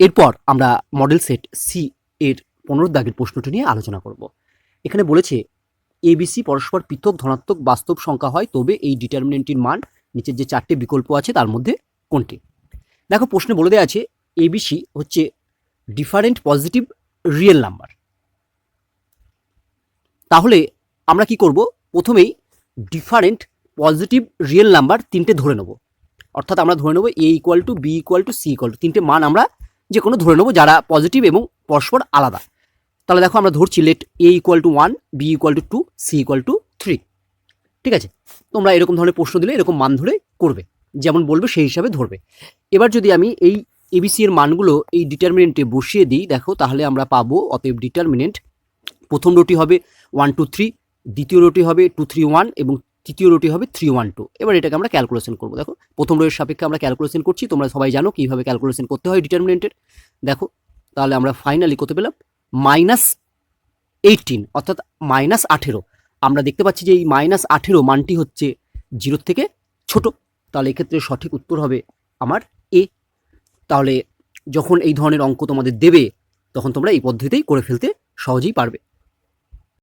এরপর আমরা model set C এর পনেরো দাগের প্রশ্নটি নিয়ে আলোচনা করব। এখানে বলেছে এবিসি পরস্পর পৃথক ধনাত্মক বাস্তব সংখ্যা হয়, তবে এই ডিটারমিনেন্টটির মান নিচের যে চারটে বিকল্প আছে তার মধ্যে কোনটি? দেখো, প্রশ্নে বলে দেওয়া আছে এবিসি হচ্ছে ডিফারেন্ট পজিটিভ রিয়েল নাম্বার তাহলে আমরা কি করব? প্রথমেই ডিফারেন্ট পজিটিভ রিয়েল নাম্বার তিনটে ধরে নেব। অর্থাৎ আমরা ধরে নেব a equal to b equal to c equal to তিনটে মান আমরা যে কোনো ধরে নেব যারা পজিটিভ এবং পরস্পর আলাদা। তাহলে দেখো আমরা ধরছি let a equal to one b equal to two c equal to three ঠিক আছে? তোমরা এরকম ধরনের প্রশ্ন দিলে এরকম মান ধরে করবে। যেমন বলবে সেই হিসাবে ধরবে। এবার যদি আমি এই এবিসি এর মানগুলো এই ডিটারমিনেন্টে বসিয়ে দিই, দেখো তাহলে আমরা পাবো, অতএব ডিটারমিনেন্ট প্রথম রোটি হবে ওয়ান টু থ্রি দ্বিতীয় রোটি হবে টু থ্রি ওয়ান এবং তৃতীয় রোটি হবে থ্রি ওয়ান টু এবার এটাকে আমরা ক্যালকুলেশন করব। দেখো, প্রথম রোয়ের সাপেক্ষে আমরা ক্যালকুলেশন করছি, তোমরা সবাই জানো কীভাবে ক্যালকুলেশন করতে হয় ডিটারমিনেন্টের দেখো, তাহলে আমরা ফাইনালি করতে পেলাম মাইনাস এইটিন অর্থাৎ মাইনাস আঠেরো। আমরা দেখতে পাচ্ছি যে এই মাইনাস আঠেরো মানটি হচ্ছে জিরোর থেকে ছোট। তাহলে এক্ষেত্রে সঠিক উত্তর হবে আমার এ তাহলে যখন এই ধরনের অঙ্ক তোমাদের দেবে, তখন তোমরা এই পদ্ধতিতেই করে ফেলতে সহজেই পারবে।